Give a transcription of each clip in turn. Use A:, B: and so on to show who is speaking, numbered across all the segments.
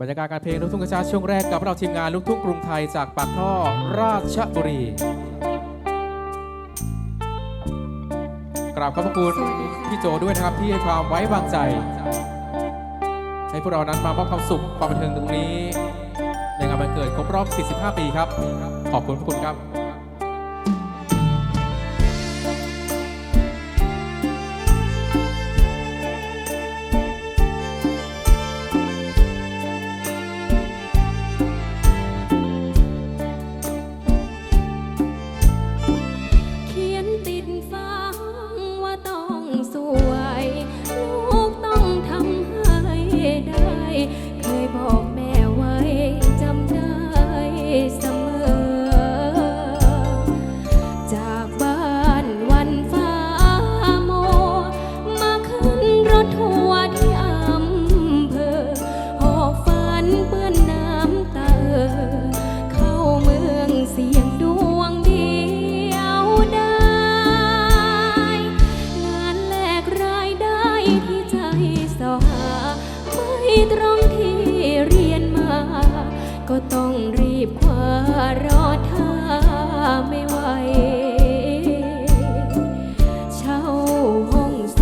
A: บรรยากาศการเพลงลูกทุ่งกระชาช่วงแรกกับเราทีมงานลูกทุ่งกรุงไทยจากปากท่อราชบุรีกราบขอบพระคุณพี่โจด้วยนะครับที่ให้ความไว้วางใจ ให้พวกเรานั้นมามอบความสุขความบันเทิงตรงนี้ ในงานวันเกิดครบรอบ 45 ปีครับ ขอบคุณพระคุณครับ
B: ก็ต้องรีบคว้ารอท่าไม่ไหว เช่าห้องโส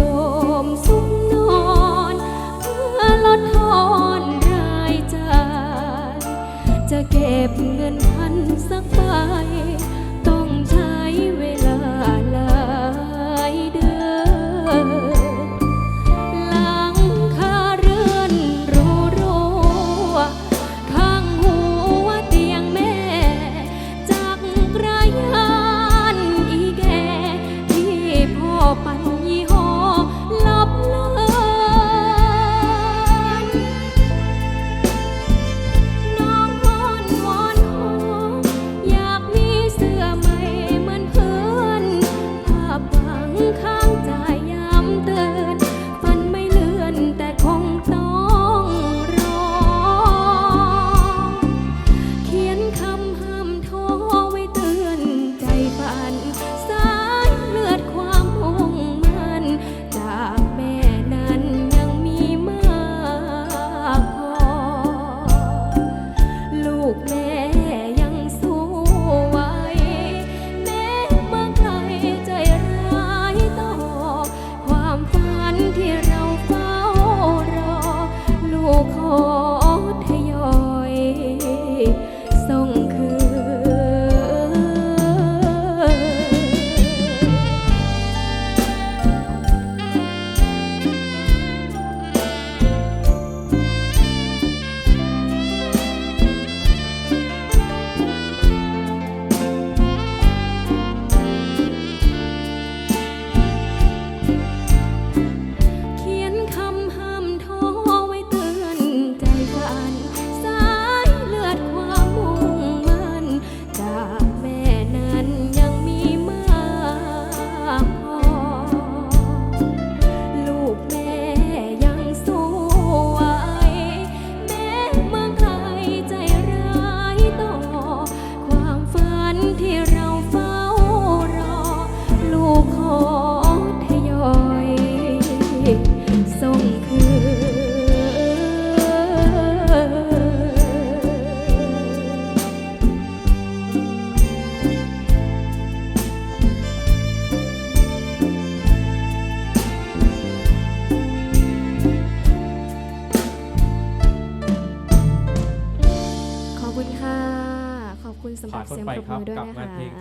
B: มซุ้มนอนเพื่อลดทอนรายจ่าย จะเก็บเงินพันสักใบ ลู คุณค่ะขอบคุณสำห
A: ผ่า
B: รั
A: น
B: บ
A: พ้น
B: เสียง
A: ไป
B: ปรบ
A: ครับ
B: มือด้วย
A: กับ
B: นะ
A: งานเพลง
B: คะ
A: ที่